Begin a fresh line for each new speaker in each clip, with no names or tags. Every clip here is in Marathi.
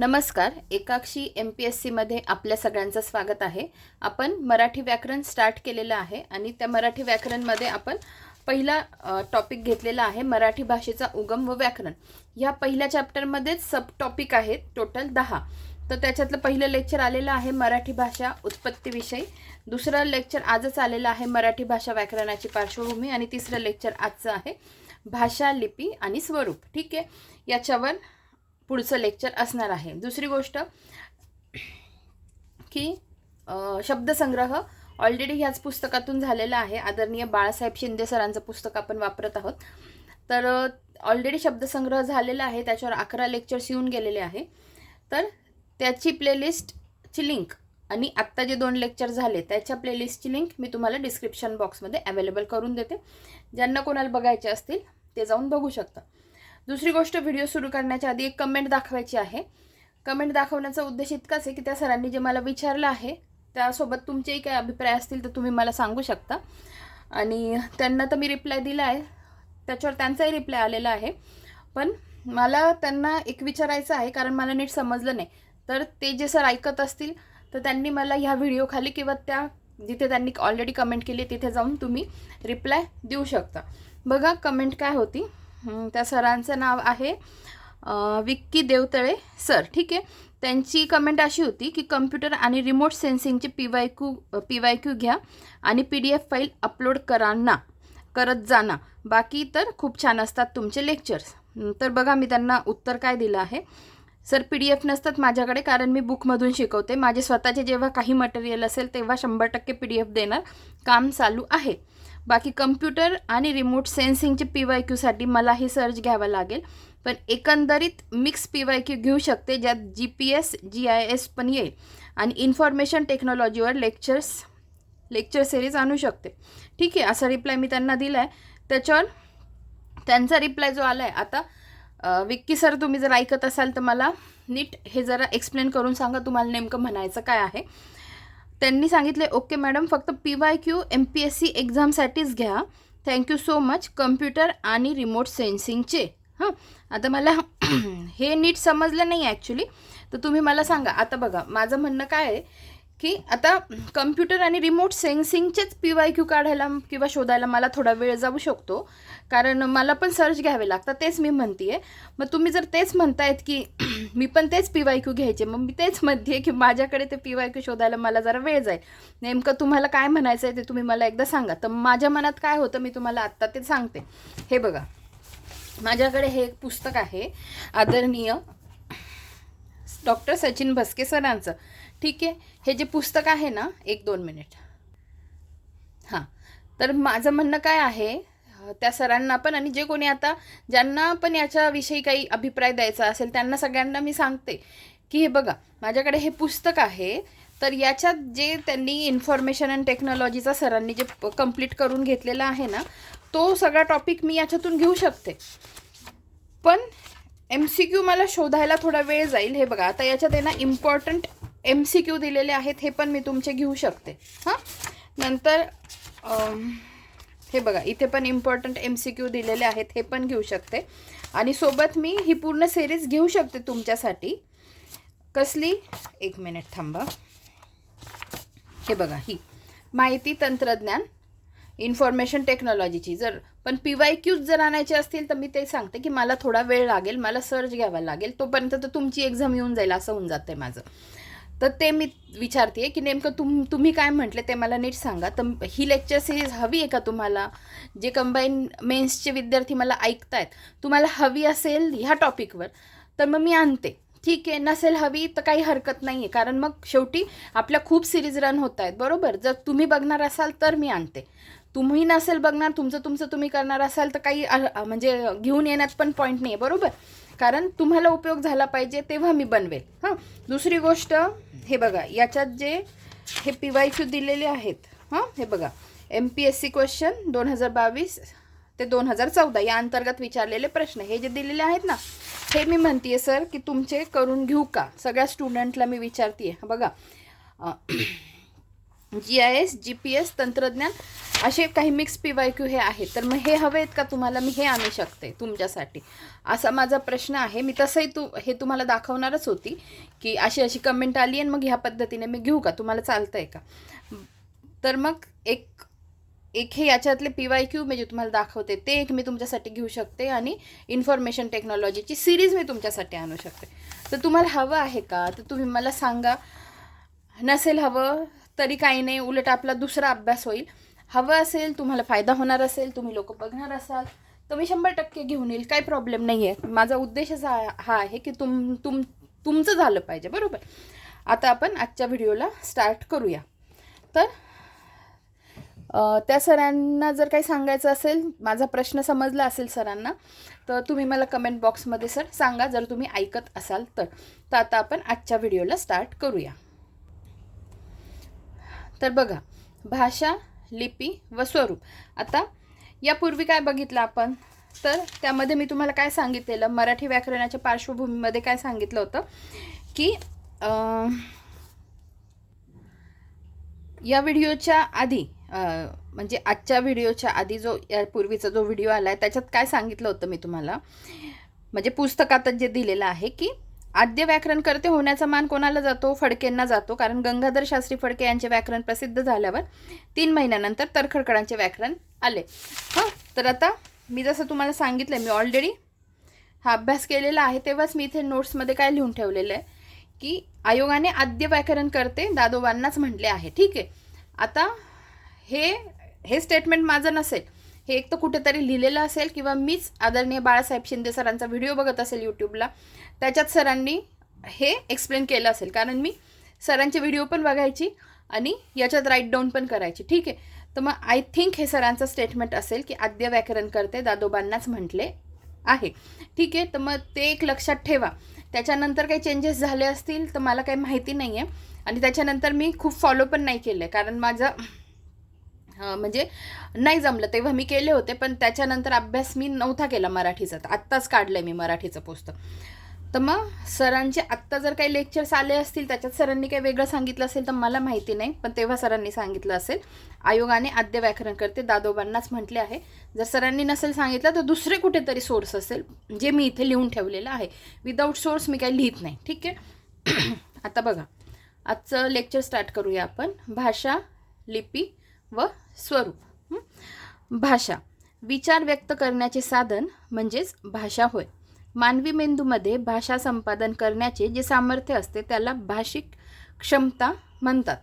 नमस्कार एकाक्षी एम पी एस सीमध्ये आपल्या सगळ्यांचं स्वागत आहे. आपण मराठी व्याकरण स्टार्ट केलेलं आहे आणि त्या मराठी व्याकरणमध्ये आपण पहिला टॉपिक घेतलेला आहे मराठी भाषेचा उगम व व्याकरण. ह्या पहिल्या चॅप्टरमध्येच सब टॉपिक आहेत टोटल दहा. तर त्याच्यातलं पहिलं लेक्चर आलेलं आहे मराठी भाषा उत्पत्तीविषयी दुसरं लेक्चर आजच आलेलं आहे मराठी भाषा व्याकरणाची पार्श्वभूमी. आणि तिसरं लेक्चर आजचं आहे भाषा लिपी आणि स्वरूप. ठीक आहे? याच्यावर पुढचं लेक्चर असणार आहे. दुसरी गोष्ट की शब्दसंग्रह ऑलरेडी ह्याच पुस्तकातून झालेला आहे. आदरणीय बाळासाहेब शिंदे सरांचं पुस्तक आपण वापरत आहोत. तर ऑलरेडी शब्दसंग्रह झालेला आहे. त्याच्यावर अकरा लेक्चर्स येऊन गेलेले आहे. तर त्याची प्लेलिस्टची लिंक आणि आत्ता जे दोन लेक्चर झाले त्याच्या प्लेलिस्टची लिंक मी तुम्हाला डिस्क्रिप्शन बॉक्समध्ये अवेलेबल करून देते. ज्यांना कोणाला बघायचे असतील ते जाऊन बघू शकता. दुसरी गोष्ट व्हिडिओ सुरू करण्याच्या आधी एक कमेंट दाखवायची आहे. कमेंट दाखवण्याचा उद्देश इतकाच आहे की त्या सरांनी जे मला विचारलं आहे त्यासोबत तुमचेही काही अभिप्राय असतील तर तुम्ही मला सांगू शकता. आणि त्यांना तर मी रिप्लाय दिला आहे. त्याच्यावर त्यांचाही रिप्लाय आलेला आहे. पण मला त्यांना एक विचारायचं आहे कारण मला नीट समजलं नाही. तर ते जे सर ऐकत असतील तर त्यांनी मला ह्या व्हिडिओखाली किंवा त्या जिथे त्यांनी ऑलरेडी कमेंट केली तिथे जाऊन तुम्ही रिप्लाय देऊ शकता. बघा कमेंट काय होती. त्या सरांचं नाव आहे विक्की देवतळे सर. ठीक आहे? त्यांची कमेंट अशी होती की कम्प्युटर आणि remote सेन्सिंगचे P Y Q P Y Q घ्या आणि P D F file upload करा ना करत जाना बाकी तर खूप छान असतात तुमचे लेक्चर्स तर बघा मी त्यांना उत्तर काय दिलं आहे. सर पी डी एफ नसतात माझ्याकडे कारण मी बुकमधून शिकवते. माझे स्वतःचे जेव्हा काही मटेरियल असेल तेव्हा शंभर टक्के पी डी एफ देणार. काम चालू आहे. बाकी कम्प्युटर आणि रिमोट सेन्सिंगचे पी वाय क्यूसाठी मला ही सर्च घ्यावं लागेल. पण एकंदरीत मिक्स पी वाय क्यू घेऊ शकते ज्यात G P S G I S पण येईल. आणि इन्फॉर्मेशन टेक्नॉलॉजीवर लेक्चर्स लेक्चर सिरीज आणू शकते. ठीक आहे असा रिप्लाय मी त्यांना दिला आहे त्याच्यावर त्यांचा रिप्लाय जो आला आहे आता विक्की सर तुम्ही जर ऐकत असाल तर मला नीट हे जरा एक्सप्लेन करून सांगा तुम्हाला नेमकं म्हणायचं काय आहे. त्यांनी सांगितले ओके मॅडम फक्त P Y Q M P S C एक्झामसाठीच घ्या. Thank you so much computer आणि रिमोट सेन्सिंगचे. हां आता मला हे नीट समजलं नाही ॲक्च्युली. तर तुम्ही मला सांगा आता बघा माझं म्हणणं काय आहे की आता कम्प्युटर आणि रिमोट सेन्सिंगचेच पी वाय क्यू काढायला किंवा शोधायला मला थोडा वेळ जाऊ शकतो. कारण मला पण सर्च घ्यावे लागतात तेच मी म्हणते आहे मग तुम्ही जर तेच म्हणतायत की मी पण तेच पी वाय क्यू घ्यायचे मग मी तेच म्हणते की माझ्याकडे ते पी वाय क्यू शोधायला मला जरा वेळ जाईल. नेमकं तुम्हाला काय म्हणायचं आहे ते तुम्ही मला एकदा सांगा. तर माझ्या मनात काय होतं मी तुम्हाला आत्ता ते सांगते. हे बघा. माझ्याकडे हे एक पुस्तक आहे. आदरणीय डॉक्टर सचिन भस्के सरांचं. ठीक आहे? हे जे पुस्तक आहे ना एक दोन मिनिट. हां. तर माझं म्हणणं काय आहे त्या सरांना पण आणि जे कोणी आता ज्यांना पण याच्याविषयी काही अभिप्राय द्यायचा असेल त्यांना सगळ्यांना मी सांगते की हे बघा माझ्याकडे हे पुस्तक आहे तर याच्यात जे त्यांनी इन्फॉर्मेशन अँड टेक्नॉलॉजीचा सरांनी जे कंप्लीट करून घेतलेला आहे ना तो सगळा टॉपिक मी याच्यातून घेऊ शकते. पण एम सी क्यू मला शोधायला थोडा वेळ जाईल हे बघा आता याच्यात आहे ना इम्पॉर्टंट एम सी क्यू दिलेले आहेत हे पण मी तुमचे घेऊ शकते. हां? नंतर हे बघा इथे पण इम्पॉर्टंट एम सी क्यू दिलेले आहेत हे पण घेऊ शकते. आणि सोबत मी ही पूर्ण सिरीज घेऊ शकते तुमच्यासाठी. कसली? एक मिनिट थांबा. हे बघा ही. माहिती तंत्रज्ञान इन्फॉर्मेशन टेक्नॉलॉजीची जर पण पी वाय क्यूज जर आणायचे असतील तर मी ते सांगते की मला थोडा वेळ लागेल मला सर्च घ्यावा लागेल तोपर्यंत तर तुमची एक्झाम येऊन जाईल असं होऊन जातं आहे माझं. तर ते मी विचारते की नेमकं तुम तुम्ही काय म्हटले ते मला नीट सांगा. तर ही लेक्चर सिरीज हवी आहे का तुम्हाला? जे कंबाईन मेन्सचे विद्यार्थी मला ऐकतायत. तुम्हाला हवी असेल ह्या टॉपिकवर तर मग मी आणते. ठीक आहे नसेल हवी तर काही हरकत नाही आहे कारण मग शेवटी आपल्या खूप सिरीज रन होत आहेत बरोबर? जर तुम्ही बघणार असाल तर मी आणते. तुम्ही नसेल बघणार तुमचं तुमचं तुम्ही करणार असाल तर काही म्हणजे घेऊन येण्यात पण पॉईंट नाही आहे बरोबर? कारण तुम्हाला उपयोग झाला पाहिजे तेव्हा मी बनवेल. हां? दुसरी गोष्ट हे बघा याच्यात जे हे पी वाय क्यू दिलेले आहेत हां? हे बघा M P S C question दोन हजार बावीस ते दोन हजार चौदा या अंतर्गत विचारलेले प्रश्न. हे जे दिलेले आहेत ना हे मी म्हणते सर की तुमचे करून घेऊ का? सगळ्या स्टुडंटला मी विचारते बघा G I S G P S तंत्रज्ञान असे काही मिक्स पी वाय क्यू हे आहेत. तर मग हे हवे आहेत का तुम्हाला? मी हे आणू शकते तुमच्यासाठी. असा माझा प्रश्न आहे. मी तसंही तू हे तुम्हाला दाखवणारच होती की अशी अशी कमेंट आली आणि मग ह्या पद्धतीने मी घेऊ का? तुम्हाला चालतं आहे का? तर मग एक एक हे याच्यातले पी वाय क्यू म्हणजे तुम्हाला दाखवते ते एक मी तुमच्यासाठी घेऊ शकते आणि इन्फॉर्मेशन टेक्नॉलॉजीची सिरीज मी तुमच्यासाठी आणू शकते. तर तुम्हाला हवं आहे का? तर तुम्ही मला सांगा. नसेल हवं तरी काही नाही उलट आपला दुसरा अभ्यास होईल. हवं असेल तुम्हाला फायदा होणार असेल तुम्ही लोक बघणार असाल तर मी शंभर टक्के घेऊन येईल काही प्रॉब्लेम नाही आहे माझा उद्देश हा हा आहे की तुम तुम तुमचं झालं पाहिजे बरोबर? आता आपण आजच्या व्हिडिओला स्टार्ट करूया. तर त्या सरांना जर काही सांगायचं असेल माझा प्रश्न समजला असेल सरांना तर तुम्ही मला कमेंट बॉक्समध्ये सर सांगा जर तुम्ही ऐकत असाल तर. तर आता आपण आजच्या व्हिडिओला स्टार्ट करूया. तर बघा भाषा लिपी व स्वरूप. आता यापूर्वी काय बघितलं आपण? तर त्यामध्ये मी तुम्हाला काय सांगितलेलं मराठी व्याकरणाच्या पार्श्वभूमीमध्ये काय सांगितलं होतं? की या व्हिडिओच्या आधी म्हणजे आजच्या व्हिडिओच्या आधी जो यापूर्वीचा जो व्हिडिओ आला आहे त्याच्यात काय सांगितलं होतं मी तुम्हाला? म्हणजे पुस्तकातच जे दिलेलं आहे की आद्य व्याकरणकर्ते होण्याचा मान कोणाला जातो? फडकेंना जातो. कारण गंगाधर शास्त्री फडके यांचे व्याकरण प्रसिद्ध झाल्यावर तीन महिन्यानंतर तरखडकडांचे व्याकरण आले. हां? तर आता मी जसं तुम्हाला सांगितलं मी ऑलरेडी हा अभ्यास केलेला आहे तेव्हाच मी इथे नोट्समध्ये काय लिहून ठेवलेलं आहे? की आयोगाने आद्य व्याकरण करते दादोबांनाच म्हटले आहे. ठीक आहे. आता हे हे स्टेटमेंट माझं नसेल. हे एक तर कुठेतरी लिहिलेलं असेल किंवा मीच आदरणीय बाळासाहेब शिंदे सरांचा व्हिडिओ बघत असेल यूट्यूबला त्याच्यात सरांनी हे एक्सप्लेन केलं असेल. कारण मी सरांचे व्हिडिओ पण बघायची आणि याच्यात राईट डाऊन पण करायची. ठीक आहे? तर मग आय थिंक हे सरांचं स्टेटमेंट असेल की आद्य व्याकरण करते दादोबांनाच म्हटले आहे. ठीक आहे? तर मग ते एक लक्षात ठेवा. त्याच्यानंतर काही चेंजेस झाले असतील तर मला काही माहिती नाही आहे आणि त्याच्यानंतर मी खूप फॉलो पण नाही केलं आहे कारण माझं म्हणजे नाही जमलं. तेव्हा मी केले होते पण त्याच्यानंतर अभ्यास मी नव्हता केला मराठीचा. तर आत्ताच काढलं आहे मी मराठीचं पुस्तक. तर मग सरांचे आत्ता जर काही लेक्चर्स आले असतील त्याच्यात सरांनी काही वेगळं सांगितलं असेल तर मला माहिती नाही पण तेव्हा सरांनी सांगितलं असेल. आयोगाने आद्य व्याकरण करते दादोबांनाच म्हटले आहे. जर सरांनी नसेल सांगितलं तर दुसरे कुठेतरी सोर्स असेल जे मी इथे लिहून ठेवलेलं आहे. विदाऊट सोर्स मी काही लिहित नाही ठीक आहे? आता बघा आजचं लेक्चर स्टार्ट करूया आपण. भाषा लिपी व स्वरूप. भाषा विचार व्यक्त करण्याचे साधन म्हणजेच भाषा होय. मानवी मेंदूमध्ये भाषा संपादन करण्याचे जे सामर्थ्य असते त्याला भाषिक क्षमता म्हणतात.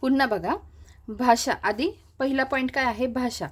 पुन्हा बघा भाषा आधी पहिला पॉईंट काय आहे? भाषा.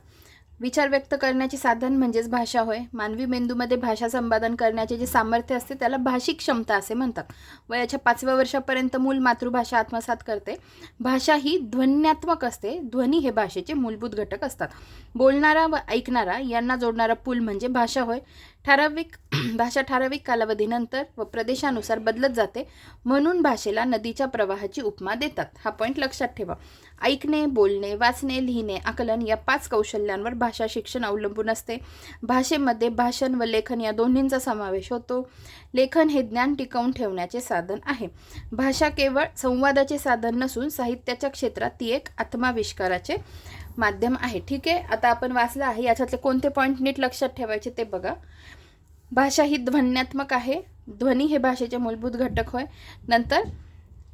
विचार व्यक्त करण्याचे साधन म्हणजेच भाषा होय. मानवी मेंदूमध्ये भाषा संपादन करण्याचे जे सामर्थ्य असते त्याला भाषिक क्षमता असे म्हणतात. वयाच्या पाचव्या वर्षापर्यंत मूल मातृभाषा आत्मसात करते. भाषा ही ध्वन्यात्मक असते. ध्वनी हे भाषेचे मूलभूत घटक असतात. बोलणारा व ऐकणारा यांना जोडणारा पूल म्हणजे भाषा होय. ठराविक भाषा ठराविक कालावधीनंतर व प्रदेशानुसार बदलत जाते. म्हणून भाषेला नदीच्या प्रवाहाची उपमा देतात. हा पॉईंट लक्षात ठेवा. ऐकणे बोलणे वाचणे लिहिणे आकलन या पाच कौशल्यांवर भाषा शिक्षण अवलंबून असते. भाषेमध्ये भाषण व लेखन या दोन्हींचा समावेश होतो. लेखन हे ज्ञान टिकवून ठेवण्याचे साधन आहे. भाषा केवळ संवादाचे साधन नसून साहित्याच्या क्षेत्रात ती एक आत्माविष्काराचे माध्यम आहे. ठीक आहे? आता आपण वाचलं आहे. याच्यातले कोणते पॉईंट नीट लक्षात ठेवायचे ते बघा. भाषा ही ध्वन्यात्मक आहे. ध्वनी हे भाषेचे मूलभूत घटक होय. नंतर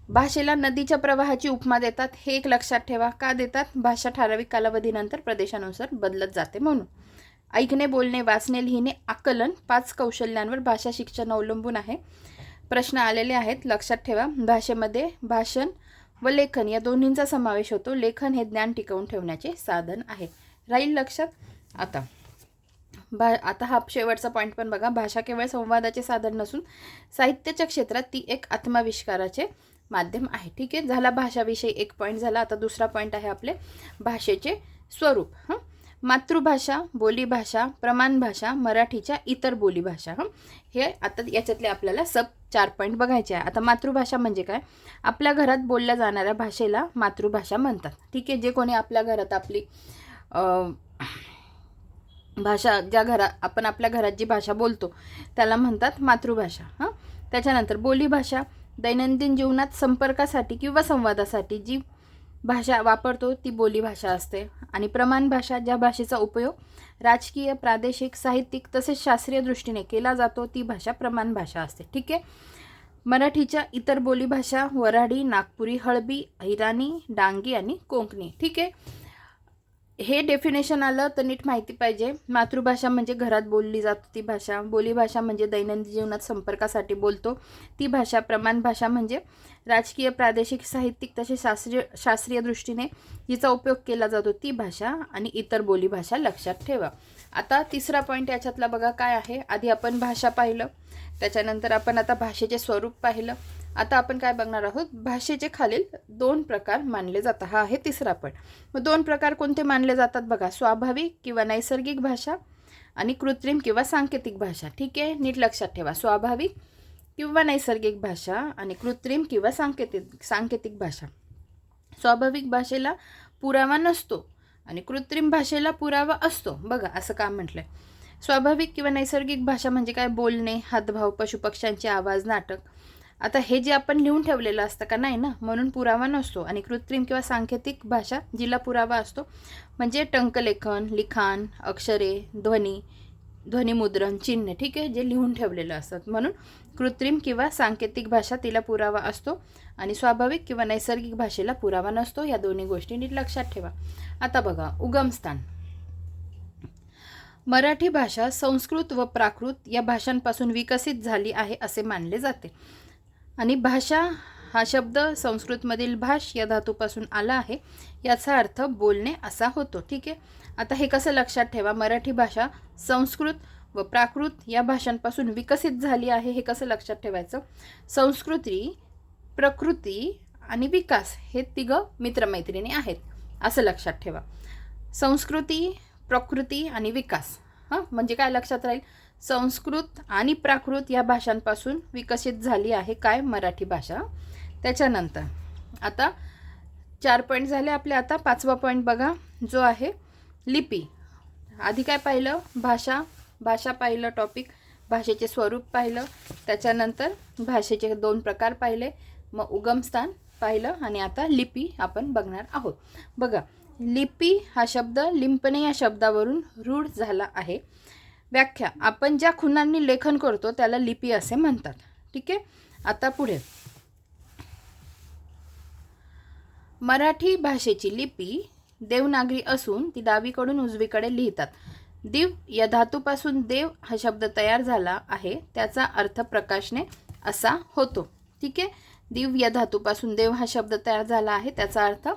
भाषेला नदीच्या प्रवाहाची उपमा देतात. हे एक लक्षात ठेवा. का देतात? भाषा ठराविक कालावधीनंतर प्रदेशानुसार बदलत जाते म्हणून. ऐकणे बोलणे वाचणे लिहिणे आकलन पाच कौशल्यांवर भाषा शिक्षण अवलंबून आहे. प्रश्न आलेले आहेत. लक्षात ठेवा. भाषेमध्ये भाषण व लेखन या दोन्हींचा समावेश होतो. लेखन हे ज्ञान टिकवून ठेवण्याचे साधन आहे. राहील लक्षात? आता. भा आता हा शेवटचा पॉईंट पण बघा. भाषा केवळ संवादाचे साधन नसून साहित्याच्या क्षेत्रात ती एक आत्माविष्काराचे माध्यम आहे. ठीक आहे? झाला भाषाविषयी एक पॉईंट झाला आता दुसरा पॉईंट आहे आपले भाषेचे स्वरूप. हं? मातृभाषा बोलीभाषा प्रमाण भाषा मराठीच्या इतर बोलीभाषा. हं? हे आता याच्यातले आपल्याला सब चार पॉईंट बघायचे आहे. आता मातृभाषा म्हणजे काय? आपल्या घरात बोलल्या जाणाऱ्या भाषेला मातृभाषा म्हणतात. ठीक आहे? जे कोणी आपल्या घरात आपली भाषा ज्या घरा आपण आपल्या घरात जी भाषा बोलतो त्याला म्हणतात मातृभाषा हां? त्याच्यानंतर बोलीभाषा दैनंदिन जीवनात संपर्कासाठी किंवा संवादासाठी जी भाषा वापरतो ती बोलीभाषा असते. आणि प्रमाण भाषा ज्या भाषेचा उपयोग राजकीय प्रादेशिक साहित्यिक तसेच शास्त्रीय दृष्टीने केला जातो ती भाषा प्रमाण भाषा असते. ठीक आहे? मराठीच्या इतर बोलीभाषा वऱ्हाडी नागपुरी हळबी हिराणी डांगी आणि कोंकणी. ठीक आहे? हे डेफिनेशन आलं तर नीट माहिती पाहिजे. मातृभाषा म्हणजे घरात बोलली जातो ती भाषा. बोलीभाषा म्हणजे दैनंदिन जीवनात संपर्कासाठी बोलतो. ती भाषा प्रमाण भाषा म्हणजे राजकीय प्रादेशिक साहित्यिक तसे शास्त्रीय शास्त्रीय दृष्टीने जिचा उपयोग केला जातो. ती भाषा आणि इतर बोलीभाषा लक्षात ठेवा. आता तिसरा पॉईंट याच्यातला बघा काय आहे. आधी आपण भाषा पाहिलं. त्याच्यानंतर आपण आता भाषेचे स्वरूप पाहिलं. आता आपण काय बघणार आहोत? भाषेचे खालील दोन प्रकार मानले जातात हा आहे तिसरा पण. मग दोन प्रकार कोणते मानले जातात बघा? स्वाभाविक किंवा नैसर्गिक भाषा आणि कृत्रिम किंवा सांकेतिक भाषा. ठीक आहे? नीट लक्षात ठेवा. स्वाभाविक किंवा नैसर्गिक भाषा आणि कृत्रिम किंवा सांकेतिक सांकेतिक भाषा. स्वाभाविक भाषेला पुरावा नसतो आणि कृत्रिम भाषेला पुरावा असतो. बघा असं का म्हटलंय. स्वाभाविक किंवा नैसर्गिक भाषा म्हणजे काय? बोलणे हातभाव पशुपक्ष्यांचे आवाज नाटक. आता हे जे आपण लिहून ठेवलेलं असतं का नाही ना म्हणून पुरावा नसतो. आणि कृत्रिम किंवा सांकेतिक भाषा जिला पुरावा असतो. म्हणजे टंकलेखन लिखाण अक्षरे ध्वनी ध्वनिमुद्रण चिन्ह ठीक आहे जे लिहून ठेवलेलं असतात. म्हणून कृत्रिम किंवा सांकेतिक भाषा तिला पुरावा असतो. आणि स्वाभाविक किंवा नैसर्गिक भाषेला पुरावा नसतो. या दोन्ही गोष्टी नीट लक्षात ठेवा. आता बघा उगमस्थान मराठी भाषा संस्कृत व प्राकृत या भाषांपासून विकसित झाली आहे असे मानले जाते. आणि भाषा हा शब्द संस्कृतमधील भाष या धातूपासून आला आहे याचा अर्थ बोलणे असा होतो. ठीक आहे? आता हे कसं लक्षात ठेवा? मराठी भाषा संस्कृत व प्राकृत या भाषांपासून विकसित झाली आहे हे कसं लक्षात ठेवायचं? संस्कृती प्रकृती आणि विकास हे तिघं मित्रमैत्रिणी आहेत असं लक्षात ठेवा. संस्कृती प्रकृती आणि विकास हां? म्हणजे काय लक्षात राहील? संस्कृत आणि प्राकृत या भाषांपासून विकसित झाली आहे काय मराठी भाषा? त्याच्यानंतर आता चार पॉईंट झाले आपले आता. पाचवा पॉईंट बघा जो आहे लिपी. आधी काय पाहिलं? भाषा. भाषा पाहिलं टॉपिक भाषेचे स्वरूप पाहिलं. त्याच्यानंतर भाषेचे दोन प्रकार पाहिले. मग उगमस्थान पाहिलं आणि आता लिपी आपण बघणार आहोत. बघा लिपी हा शब्द लिंपणे या शब्दावरून रूढ झाला आहे. व्याख्या. आपण ज्या खुणांनी लेखन करतो त्याला लिपी असे म्हणतात. ठीक आहे? आता पुढे. मराठी भाषेची लिपी देवनागरी असून ती डावीकडून उजवीकडे लिहितात. दिव या धातूपासून देव हा शब्द तयार झाला आहे त्याचा अर्थ प्रकाशने असा होतो. ठीक आहे? दिव या धातूपासून देव हा शब्द तयार झाला आहे त्याचा अर्थ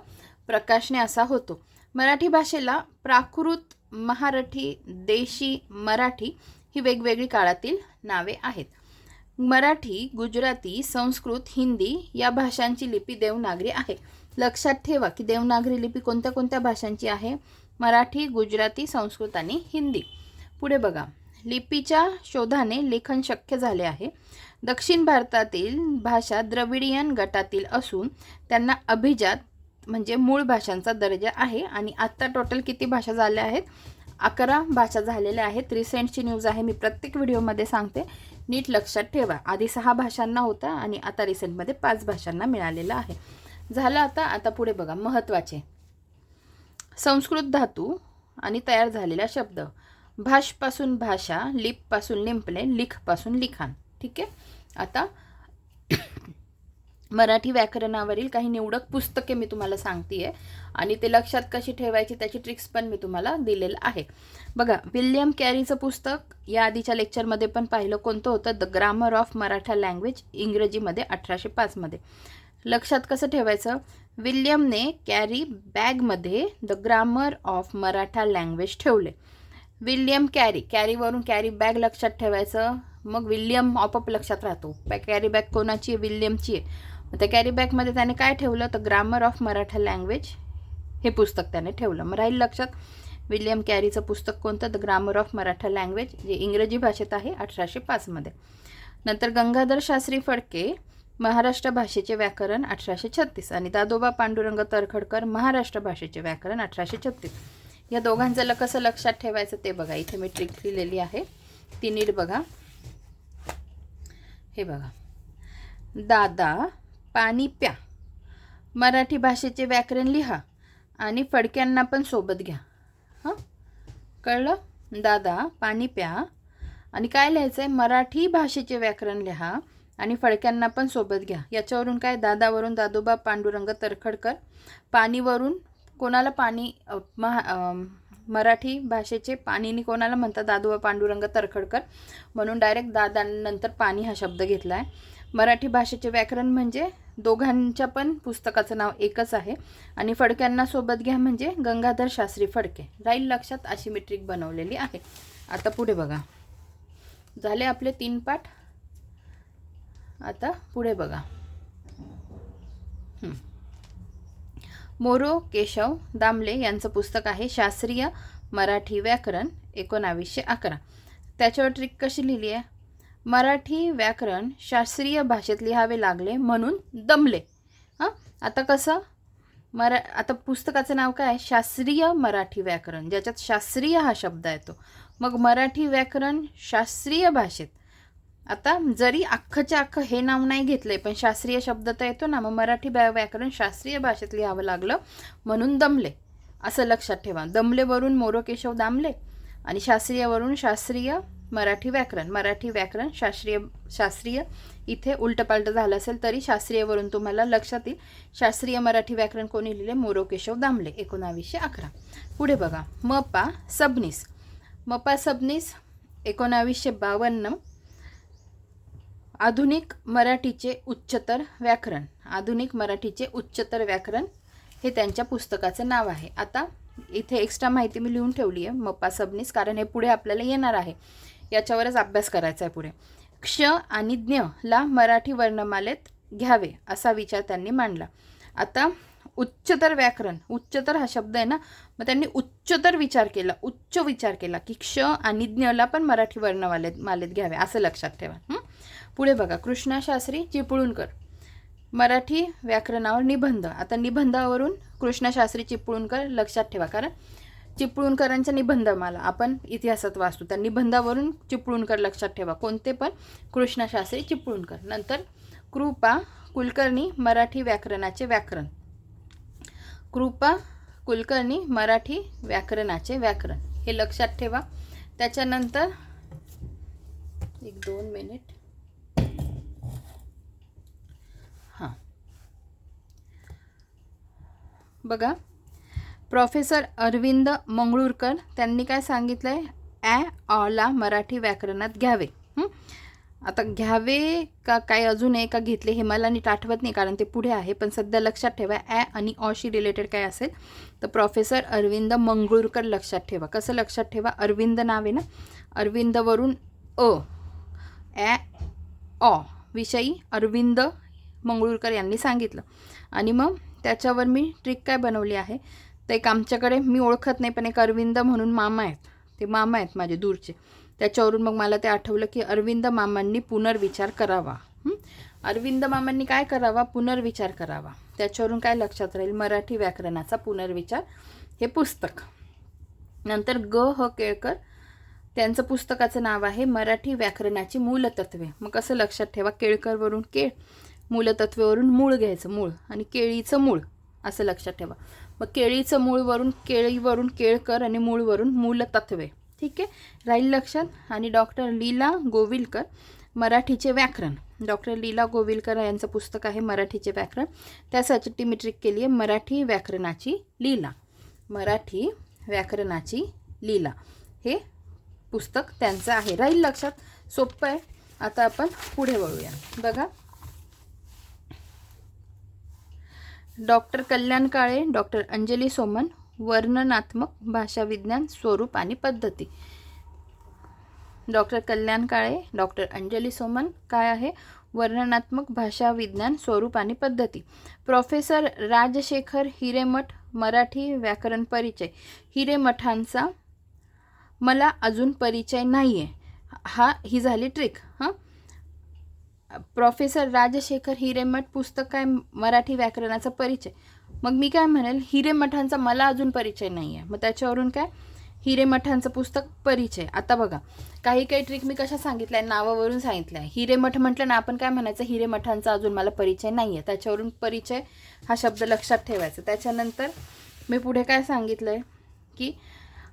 प्रकाशने असा होतो. मराठी भाषेला प्राकृत महारठी देशी मराठी ही वेगवेगळी काळातील नावे आहेत. मराठी गुजराती संस्कृत हिंदी या भाषांची लिपी देवनागरी आहे. लक्षात ठेवा की देवनागरी लिपी कोणत्या कोणत्या भाषांची आहे? मराठी गुजराती संस्कृत आणि हिंदी. पुढे बघा. लिपीच्या शोधाने लेखन शक्य झाले आहे. दक्षिण भारतातील भाषा द्रविडियन गटातील असून त्यांना अभिजात म्हणजे मूळ भाषांचा दर्जा आहे आणि आत्ता टोटल किती भाषा झाल्या आहेत? अकरा भाषा झालेल्या आहेत. रिसेंटची न्यूज आहे मी प्रत्येक व्हिडिओमध्ये सांगते. नीट लक्षात ठेवा. आधी सहा भाषांना होता आणि आता रिसेंटमध्ये पाच भाषांना मिळालेलं आहे. झालं आता आता पुढे बघा. महत्त्वाचे संस्कृत धातू आणि तयार झालेला शब्द. भाषपासून भाषा लिपपासून लिंपले लिखपासून लिखाण. ठीक आहे? आता मराठी व्याकरणावरील काही निवडक पुस्तके मी तुम्हाला सांगते आहे आणि ते लक्षात कशी ठेवायची त्याची ट्रिक्स पण मी तुम्हाला दिलेलं आहे. बघा विल्यम कॅरीचं पुस्तक या आधीच्या लेक्चरमध्ये पण पाहिलं कोणतं होतं? The grammar of Maratha language इंग्रजीमध्ये अठराशे पाचमध्ये लक्षात कसं ठेवायचं? विल्यमने कॅरी बॅगमध्ये the grammar of Maratha language ठेवले. विल्यम कॅरी कॅरीवरून कॅरी बॅग लक्षात ठेवायचं. मग विल्यम ऑपअप लक्षात राहतो. कॅरी बॅग कोणाची आहे? विल्यमची आहे. त्या कॅरी बॅगमध्ये त्याने काय ठेवलं तर ग्रामर ऑफ मराठा लँग्वेज हे पुस्तक त्याने ठेवलं. मग राहील लक्षात. विल्यम कॅरीचं पुस्तक कोणतं? The grammar of Maratha language जे इंग्रजी भाषेत आहे अठराशे पाचमध्ये नंतर गंगाधर शास्त्री फडके महाराष्ट्र भाषेचे व्याकरण अठराशे छत्तीस आणि दादोबा पांडुरंग तरखडकर महाराष्ट्र भाषेचे व्याकरण अठराशे छत्तीस. या दोघांचं ल कसं लक्षात ठेवायचं ते बघा. इथे मी ट्रिक लिहिलेली आहे. ती नीट बघा. हे बघा. दादा पाणी प्या. मराठी भाषेचे व्याकरण लिहा आणि फडक्यांना पण सोबत घ्या. हां? कळलं? दादा पाणी प्या. आणि काय लिहायचं आहे मराठी भाषेचे व्याकरण लिहा आणि फडक्यांना पण सोबत घ्या. याच्यावरून काय? दादावरून दादोबा पांडुरंग तरखडकर. पाणीवरून कोणाला पाणी महा मराठी भाषेचे पाणीनी कोणाला म्हणतात? दादोबा पांडुरंग तरखडकर. म्हणून डायरेक्ट दादानंतर पाणी हा शब्द घेतला आहे मराठी भाषेचे व्याकरण म्हणजे दोघांच्या पण पुस्तकाचं नाव एकच आहे. आणि फडक्यांना सोबत घ्या म्हणजे गंगाधर शास्त्री फडके. राहील लक्षात अशी मी ट्रिक बनवलेली आहे. आता पुढे बघा. झाले आपले तीन पाठ. आता पुढे बघा. मोरो केशव दामले यांचं पुस्तक आहे शास्त्रीय मराठी व्याकरण एकोणावीसशे अकरा. त्याच्यावर ट्रिक कशी लिहिली आहे? मराठी व्याकरण शास्त्रीय भाषेत लिहावे लागले म्हणून दमले. हां? आता कसं? मरा आता पुस्तकाचं नाव काय? आहे शास्त्रीय मराठी व्याकरण ज्याच्यात शास्त्रीय हा शब्द येतो. मग मराठी व्याकरण शास्त्रीय भाषेत. आता जरी अख्खच्या अख्खं हे नाव नाही घेतलं आहे पण शास्त्रीय शब्द तर येतो ना मग मराठी व्या व्याकरण शास्त्रीय भाषेत लिहावं लागलं म्हणून दमले. असं लक्षात ठेवा. दमलेवरून मोरोकेशव दामले आणि शास्त्रीयवरून शास्त्रीय मराठी व्याकरण. मराठी व्याकरण शास्त्रीय शास्त्रीय इथे उलटपालट झालं असेल तरी शास्त्रीयवरून तुम्हाला लक्षात येईल. शास्त्रीय मराठी व्याकरण कोणी लिहिले? मोरोकेशव दामले. एकोणावीसशे अकरा. पुढे बघा. मपा सबनीस. मपा सबनीस एकोणावीसशे बावन्न. आधुनिक मराठीचे उच्चतर व्याकरण. आधुनिक मराठीचे उच्चतर व्याकरण हे त्यांच्या पुस्तकाचं नाव आहे. आता इथे एक्स्ट्रा माहिती मी लिहून ठेवली आहे मप्पा सबनीस कारण हे पुढे आपल्याला येणार आहे. याच्यावरच अभ्यास करायचा आहे पुढे. क्ष आणि ज्ञ ला मराठी वर्णमालेत घ्यावे असा विचार त्यांनी मांडला. आता उच्चतर व्याकरण उच्चतर हा शब्द आहे ना मग त्यांनी उच्चतर विचार केला उच्च विचार केला की क्ष आणि ज्ञला पण मराठी वर्णमालेत मालेत घ्यावे असं लक्षात ठेवा. पुढे बघा कृष्णाशास्त्री चिपळूणकर. मराठी व्याकरणावर निबंध. आता निबंधावरून कृष्णशास्त्री चिपळूणकर लक्षात ठेवा कारण चिपळूणकरांच्या निबंधमाला. आपण इतिहासात वाचतो. त्या निबंधावरून चिपळूणकर लक्षात ठेवा. कोणते पण? कृष्णशास्त्री चिपळूणकर. नंतर कृपा कुलकर्णी मराठी व्याकरणाचे व्याकरण. कृपा कुलकर्णी मराठी व्याकरणाचे व्याकरण. हे लक्षात ठेवा. त्याच्यानंतर एक दोन मिनिट. हां. बघा. प्रोफेसर अरविंद मंगळूरकर त्यांनी काय सांगितलं आहे ॲ ऑला मराठी व्याकरणात घ्यावे. आता घ्यावे का काय अजून आहे का घेतले हे मला नीट आठवत नाही कारण ते पुढे आहे पण सध्या लक्षात ठेवा. ॲ आणि ऑशी रिलेटेड काय असेल? तर प्रोफेसर अरविंद मंगळूरकर लक्षात ठेवा. कसं लक्षात ठेवा? अरविंद नाव आहे ना? अरविंदवरून अ. ॲ ऑ विषयी अरविंद मंगळूरकर यांनी सांगितलं. आणि मग त्याच्यावर मी ट्रिक काय बनवली आहे? तर एक आमच्याकडे मी ओळखत नाही पण एक अरविंद म्हणून मामा आहेत. ते मामा आहेत माझे दूरचे. त्याच्यावरून मग मला ते आठवलं की अरविंद मामांनी पुनर्विचार करावा. अरविंद मामांनी काय करावा? पुनर्विचार करावा. त्याच्यावरून काय लक्षात राहील? मराठी व्याकरणाचा पुनर्विचार. हे पुस्तक. नंतर ग ह केळकर त्यांचं पुस्तकाचं नाव आहे मराठी व्याकरणाची मूलतत्वे. मग कसं लक्षात ठेवा केळकरवरून केळ मूलतत्वेवरून मूळ घ्यायचं मूळ आणि केळीचं मूळ असं लक्षात ठेवा. मग केळीचं मूळवरून केळीवरून केळकर आणि मूळवरून मूलतत्वे ठीक आहे? राहील लक्षात? आणि डॉक्टर लीला गोविलकर मराठीचे व्याकरण. डॉक्टर लीला गोविलकर यांचं पुस्तक आहे मराठीचे व्याकरण. त्यासाठी मीट्रिक केली आहे मराठी व्याकरणाची लीला. मराठी व्याकरणाची लीला. हे पुस्तक त्यांचं आहे. राहील लक्षात? सोपं आहे. आता आपण पुढे वळूया. बघा. डॉक्टर कल्याण काळे डॉक्टर अंजली सोमन वर्णनात्मक भाषाविज्ञान स्वरूप आणि पद्धती. डॉक्टर कल्याण काळे डॉक्टर अंजली सोमन काय आहे? वर्णनात्मक भाषा विज्ञान स्वरूप आणि पद्धती. प्रोफेसर राजशेखर हिरेमठ मराठी व्याकरण परिचय. हिरेमठांचा मला अजून परिचय नाही आहे हा ही झाली ट्रिक हां? प्रोफेसर राजशेखर हिरेमठ पुस्तक काय मराठी व्याकरणाचा परिचय? मग मी काय म्हणेल हिरेमठांचा मला अजून परिचय नाही आहे मग त्याच्यावरून काय? हिरेमठांचं पुस्तक परिचय. आता बघा काही काही ट्रिक मी कशा सांगितल्या नावावरून सांगितलं आहे हिरेमठ म्हटलं ना आपण काय म्हणायचं? हिरेमठांचा अजून मला परिचय नाही आहे त्याच्यावरून परिचय हा शब्द लक्षात ठेवायचा. त्याच्यानंतर मी पुढे काय सांगितलं आहे की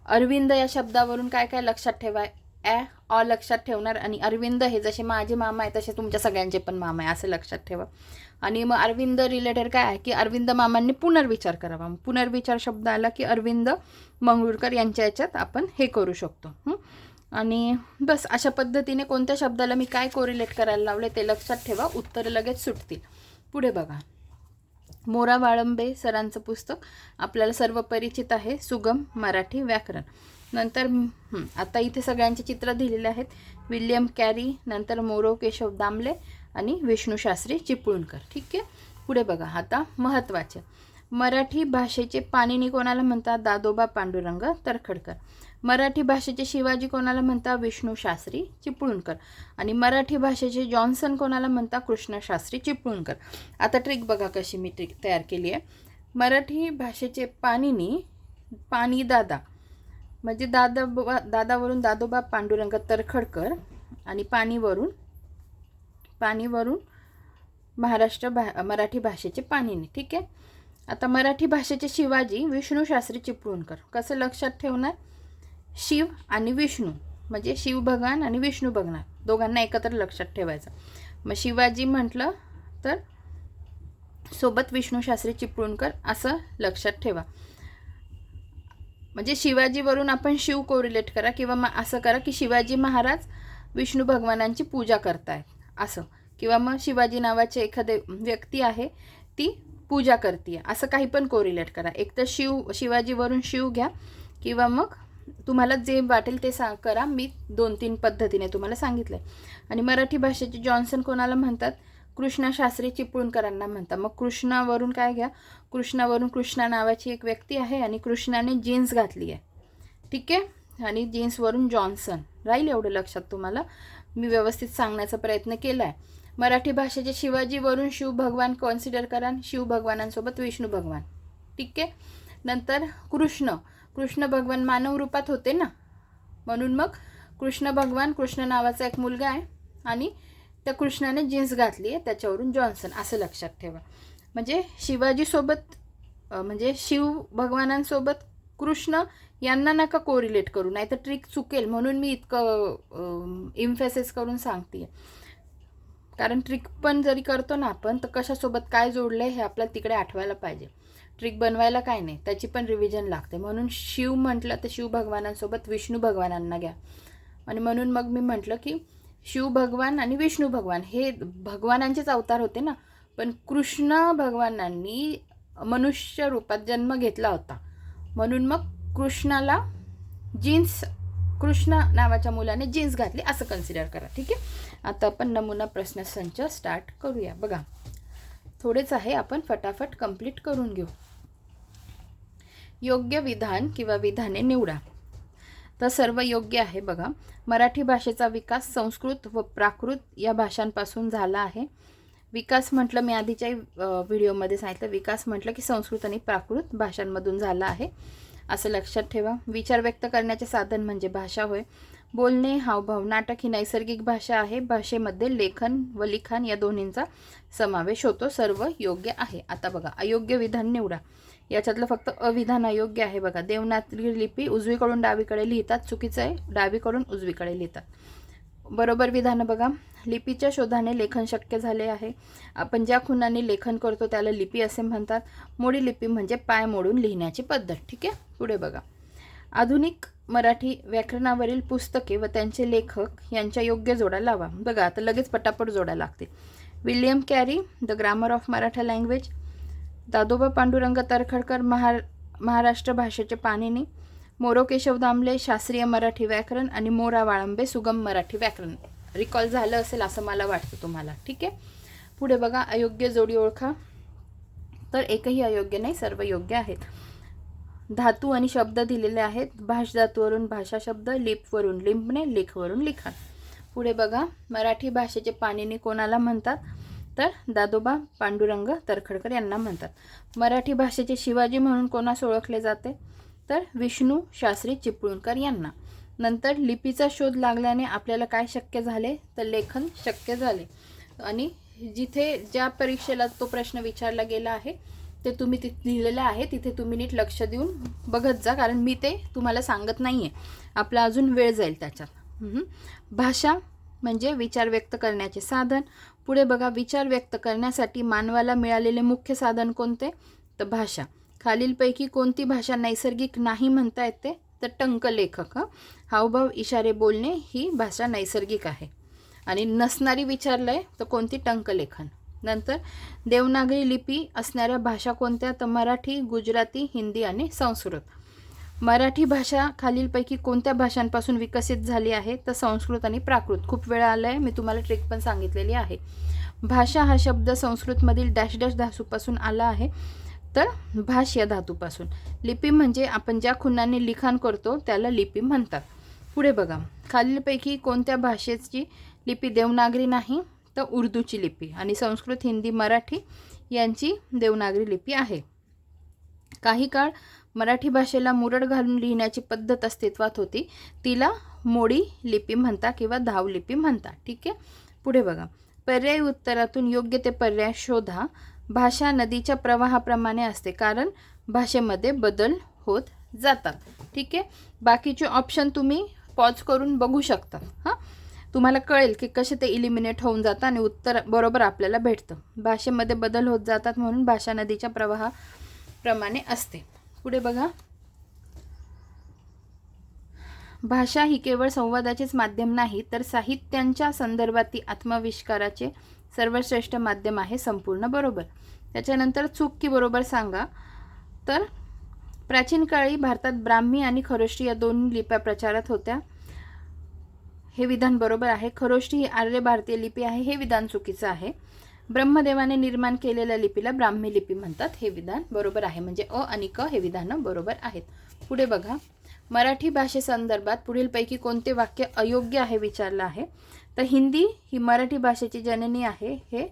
अरविंद या शब्दावरून काय काय लक्षात ठेवाय ॲ ऑ लक्षात ठेवणार. आणि अरविंद हे जसे माझे मामा आहे तसे तुमच्या सगळ्यांचे पण मामा आहे असं लक्षात ठेवा. आणि मग अरविंद रिलेटेड काय आहे? की अरविंद मामांनी पुनर्विचार करावा. मग पुनर्विचार शब्द आला की अरविंद मंगळूरकर यांच्या याच्यात आपण हे करू शकतो. आणि बस अशा पद्धतीने कोणत्या शब्दाला मी काय कोरिलेट करायला लावले ते लक्षात ठेवा. उत्तरं लगेच सुटतील. पुढे बघा. मोरा वाळंबे सरांचं पुस्तक आपल्याला सर्व परिचित आहे. सुगम मराठी व्याकरण. नंतर आता इथे सगळ्यांचे चित्र दिलेले आहेत. विल्यम कॅरी नंतर मोरो केशव दामले आणि विष्णू शास्त्री चिपळूणकर. ठीक आहे? पुढे बघा. आता महत्त्वाचे. मराठी भाषेचे पाणिनी कोणाला म्हणतात? दादोबा पांडुरंग तरखडकर. मराठी भाषेचे शिवाजी कोणाला म्हणता विष्णू शास्त्री चिपळूणकर. आणि मराठी भाषेचे जॉन्सन कोणाला म्हणता कृष्ण शास्त्री चिपळूणकर. आता ट्रिक बघा कशी मी ट्रिक तयार केली आहे. मराठी भाषेचे पाणिनी पाणीदादा. म्हणजे दादा दादावरून दादोबा पांडुरंग तरखडकर आणि पाणीवरून पाणीवरून महाराष्ट्र भा मराठी भाषेचे पाणीने ठीक आहे? आता मराठी भाषेचे शिवाजी विष्णू शास्त्री चिपळूणकर. कसं लक्षात ठेवणार? शिव आणि विष्णू म्हणजे शिव भगवान आणि विष्णू भगवान. दोघांना एकत्र लक्षात ठेवायचं. मग शिवाजी म्हटलं तर सोबत विष्णू शास्त्री चिपळूणकर असं लक्षात ठेवा. म्हणजे शिवाजीवरून आपण शिव कोरिलेट करा किंवा मग असं करा की शिवाजी महाराज विष्णू भगवानांची पूजा करतायत असं. किंवा मग शिवाजी नावाचे एखादे व्यक्ती आहे ती पूजा करते असं काही पण कोरिलेट करा. एक तर शिव शिवाजीवरून शिव घ्या किंवा मग तुम्हाला जे वाटेल ते सा करा. मी दोन तीन पद्धतीने तुम्हाला सांगितलं आहे आणि मराठी भाषेचे जॉन्सन कोणाला म्हणतात? कृष्णशास्त्री चिपळूणकरांना म्हणतात. मग कृष्णावरून काय घ्या? कृष्णावरून कृष्णा नावाची एक व्यक्ती आहे आणि कृष्णाने जीन्स घातली आहे. ठीक आहे? आणि जीन्सवरून जॉन्सन. राहील एवढं लक्षात तुम्हाला? मी व्यवस्थित सांगण्याचा प्रयत्न केला आहे मराठी भाषेचे शिवाजीवरून शिव भगवान कन्सिडर करा शिव भगवानांसोबत विष्णू भगवान. ठीक आहे? नंतर कृष्ण. कृष्ण भगवान मानव रूपात होते ना? म्हणून मग कृष्ण भगवान कृष्ण नावाचा एक मुलगा आहे आणि त्या कृष्णाने जीन्स घातली आहे त्याच्यावरून जॉन्सन असं लक्षात ठेवा. म्हणजे शिवाजीसोबत म्हणजे शिव भगवानांसोबत कृष्ण यांना नका कोरिलेट करू नाही तर ट्रिक चुकेल म्हणून मी इतकं इम्फेसिस करून सांगते कारण ट्रिक पण जरी करतो ना आपण तर कशासोबत काय जोडलं हे आपल्याला तिकडे आठवायला पाहिजे. ट्रिक बनवायला काय नाही त्याची पण रिव्हिजन लागते. म्हणून शिव म्हटलं तर शिव भगवानांसोबत विष्णू भगवानांना घ्या. आणि म्हणून मग मी म्हटलं की शिव भगवान आणि विष्णू भगवान हे भगवानांचेच अवतार होते ना. पण कृष्ण भगवानांनी मनुष्य रूपात जन्म घेतला होता. म्हणून मग कृष्णाला जीन्स कृष्ण नावाच्या मुलाने जीन्स घातली असं कन्सिडर करा. ठीक आहे? आता आपण नमुना प्रश्नसंच स्टार्ट करूया. बघा. थोडेच आहे आपण फटाफट कंप्लीट करून घेऊ. योग्य विधान किंवा विधाने निवडा. तर सर्व योग्य आहे बघा. मराठी भाषेचा विकास संस्कृत व प्राकृत या भाषांपासून झाला आहे. विकास म्हटलं मी आधीच्याही व्हिडिओमध्ये सांगितलं विकास म्हटलं की संस्कृत आणि प्राकृत भाषांमधून झाला आहे. असं लक्षात ठेवा. विचार व्यक्त करण्याचे साधन म्हणजे भाषा होय. बोलणे हावभाव नाटक ही नैसर्गिक भाषा आहे. भाषेमध्ये लेखन व लिखाण या दोन्हींचा समावेश होतो. सर्व योग्य आहे. आता बघा अयोग्य विधान निवडा. याच्यातलं फक्त अविधान अयोग्य आहे बघा. देवनागरी लिपी उजवीकडून डावीकडे लिहितात चुकीचं आहे डावीकडून उजवीकडे लिहितात. बरोबर विधानं बघा. लिपीच्या शोधाने लेखन शक्य झाले आहे. आपण ज्या खुणाने लेखन करतो त्याला लिपी असे म्हणतात. मोडी लिपी म्हणजे पाय मोडून लिहिण्याची पद्धत. ठीक आहे? पुढे बघा. आधुनिक मराठी व्याकरणावरील पुस्तके व त्यांचे लेखक यांच्या योग्य जोडा लावा. बघा आता लगेच पटापट जोडा लागते William Carey the grammar of Maratha language Dadoba Pandurang Tarkhadkar Mahar Maharashtra भाषेचे पाणिनी मोरो केशव दामले शास्त्रीय मराठी व्याकरण आणि मोरा वाळंबे सुगम मराठी व्याकरण. रिकॉल झालं असेल असं मला वाटतं तुम्हाला. ठीक आहे? पुढे बघा अयोग्य जोडी ओळखा. तर एकही अयोग्य नाही सर्व योग्य आहेत. धातू आणि शब्द दिलेले आहेत. भाष धातूवरून भाषा शब्द लिपवरून लिंबणे लेखवरून लिखाण. पुढे बघा मराठी भाषेचे पाणिनी कोणाला म्हणतात? तर दादोबा पांडुरंग तरखडकर यांना म्हणतात. मराठी भाषेचे शिवाजी म्हणून कोणास ओळखले जाते? तर विष्णू शास्त्री चिपळूणकर यांना. नंतर लिपीचा शोध लागल्याने आपल्याला काय शक्य झाले? तर लेखन शक्य झाले. आणि जिथे ज्या परीक्षेला तो प्रश्न विचारला गेला आहे ते तुम्ही तिथे लिहिलेलं आहे तिथे तुम्ही नीट लक्ष देऊन बघत जा कारण मी ते तुम्हाला सांगत नाही आहे आपला अजून वेळ जाईल त्याच्यात. भाषा म्हणजे विचार व्यक्त करण्याचे साधन. पुढे बघा विचार व्यक्त करण्यासाठी मानवाला मिळालेले मुख्य साधन कोणते? तर भाषा. खालीलपैकी कोणती भाषा नैसर्गिक नाही म्हणता येते? तर टंकलेखक हं. हावभाव इशारे बोलणे ही भाषा नैसर्गिक आहे. आणि नसणारी विचारलं आहे तर कोणती? टंकलेखन. नंतर देवनागरी लिपी असणाऱ्या भाषा कोणत्या? तर मराठी गुजराती हिंदी आणि संस्कृत. मराठी भाषा खालीलपैकी कोणत्या भाषांपासून विकसित झाली आहे? तर संस्कृत आणि प्राकृत. खूप वेळा आलं आहे मी तुम्हाला ट्रिक पण सांगितलेली आहे. भाषा हा शब्द संस्कृतमधील डॅश डॅश धातूपासून आला आहे. तर भाष या धातूपासून. लिपी म्हणजे आपण ज्या खुनांनी लिखाण करतो त्याला लिपी म्हणतात. पुढे बघा. खालीलपैकी कोणत्या भाषेची लिपी देवनागरी नाही तर उर्दूची लिपी आणि संस्कृत हिंदी मराठी यांची देवनागरी लिपी आहे. काही काळ मराठी भाषेला मुरड घालून लिहिण्याची पद्धत अस्तित्वात होती. तिला मोडी लिपी म्हणता किंवा धाव लिपी म्हणता. ठीक आहे? पुढे बघा. पर्यायी उत्तरातून योग्य ते पर्याय शोधा. भाषा नदीच्या प्रवाहाप्रमाणे असते कारण भाषेमध्ये बदल होत जातात. ठीक आहे? बाकीचे ऑप्शन तुम्ही पॉज करून बघू शकता. हां? तुम्हाला कळेल की कसे ते इलिमिनेट होऊन जातं आणि उत्तर बरोबर आपल्याला भेटतं. भाषेमध्ये बदल होत जातात म्हणून भाषा नदीच्या प्रवाहाप्रमाणे असते. पुढे बघा. भाषा ही केवळ संवादाचेच माध्यम नाही तर साहित्यांच्या संदर्भात ती आत्मविष्काराचे सर्वश्रेष्ठ माध्यम आहे संपूर्ण बरोबर. त्याच्यानंतर चूक की बरोबर सांगा. तर प्राचीन काळी भारतात ब्राह्मी आणि खरोष्टी या दोन लिप्या प्रचारात होत्या. हे विधान बरोबर आहे. खरोष्टी ही आर्य भारतीय लिपी आहे. हे विधान चुकीचं आहे. ब्रह्मदेवाने निर्माण केलेल्या लिपीला ब्राह्मी लिपी म्हणतात. हे विधान बरोबर आहे. म्हणजे अ आणि क हे विधानं बरोबर आहेत. पुढे बघा. मराठी भाषेसंदर्भात पुढीलपैकी कोणते वाक्य अयोग्य आहे विचारलं आहे? तर हिंदी ही मराठी भाषेची जननी आहे. हे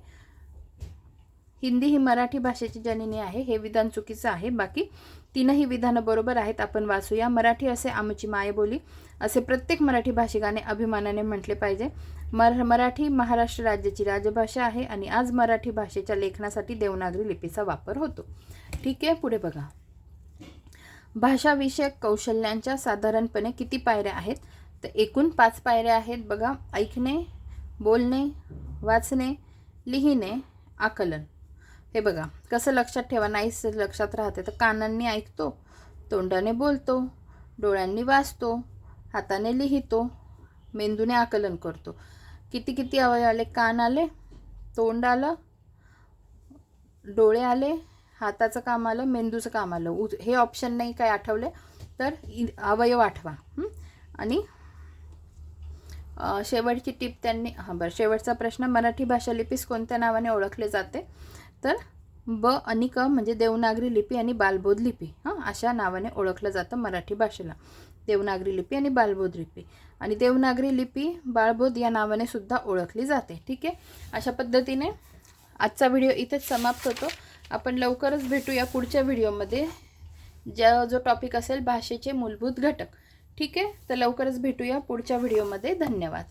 हिंदी ही मराठी भाषेची जननी आहे. हे विधान चुकीचं आहे. बाकी तीनही विधानं बरोबर आहेत. आपण वाचूया. मराठी असे आमची मायबोली असे प्रत्येक मराठी भाषिकाने अभिमानाने म्हटले पाहिजे. मर मराठी महाराष्ट्र राज्याची राजभाषा आहे आणि आज मराठी भाषेच्या लेखनासाठी देवनागरी लिपीचा वापर होतो. ठीक आहे पुढे बघा. भाषाविषयक कौशल्यांच्या साधारणपणे किती पायऱ्या आहेत? तर एकूण पाच पायऱ्या आहेत बघा. ऐकणे बोलणे वाचणे लिहिणे आकलन. हे बघा कसं लक्षात ठेवा. नाहीच लक्षात राहते तर कानांनी ऐकतो तोंडाने बोलतो डोळ्यांनी वाचतो हाताने लिहितो मेंदूने आकलन करतो. किती किती अवयव आले? कान आले? तोंड आलं? डोळे आले? हाताचं काम आलं? मेंदूचं काम आलं? उ हे ऑप्शन नाही काय आठवले? तर अवयव आठवा. आणि शेवटची टीप त्यांनी हां बरं शेवटचा प्रश्न. मराठी भाषा लिपीस कोणत्या नावाने ओळखले जाते? तर ब आणि क म्हणजे देवनागरी लिपी आणि बालबोध लिपी. हां? अशा नावाने ओळखलं जातं मराठी भाषेला. देवनागरी लिपी आणि बालबोध लिपी. आणि देवनागरी लिपी बाळबोध या नावाने सुद्धा ओळखली जाते. ठीक आहे? अशा पद्धतीने आजचा व्हिडिओ इथेच समाप्त होतो. आपण लवकरच भेटूया पुढच्या व्हिडिओमध्ये ज्या जो टॉपिक असेल भाषेचे मूलभूत घटक. ठीक आहे? तर लवकरच भेटूया पुढच्या व्हिडिओमध्ये. धन्यवाद.